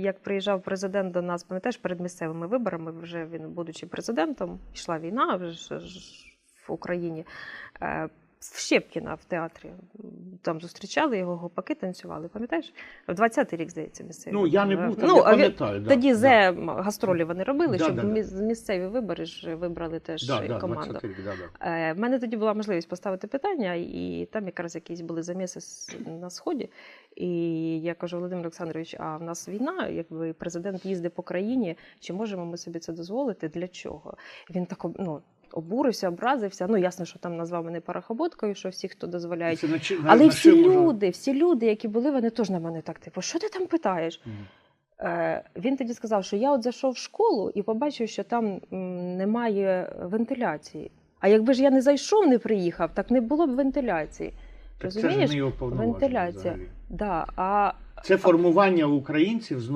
як приїжджав президент до нас, пам'ятаєш, перед місцевими виборами, вже він, будучи президентом, йшла війна вже ж в Україні. В Щепкіна в театрі там зустрічали його гопаки, танцювали. Пам'ятаєш? В 20-й рік, здається, місцеві. Ну, я не був там, ну, я пам'ятаю. да, Тоді да. зе гастролі вони робили, Да, щоб да, да. місцеві вибори ж вибрали теж Да, да, команду. 20 рік, да, да. Е, мене тоді була можливість поставити питання, і там якраз якісь були заміси на сході. І я кажу, Володимир Олександрович, а в нас війна, якби президент їздить по країні, чи можемо ми собі це дозволити? Для чого? Він так ну, обурився, образився. Ну, ясно, що там назвав мене парахоботкою, що всі, хто дозволяють. Це на чи- на- Але на всі люди, всі люди, які були, вони теж на мене так, типу, що ти там питаєш? Мгм. Е, він тоді сказав, що я от зайшов в школу і побачив, що там м, немає вентиляції. А якби ж я не зайшов, не приїхав, так не було б вентиляції. Так це ж Розумієш? не його повноваження Вентиляція. взагалі. Да, а Це формування українців знову.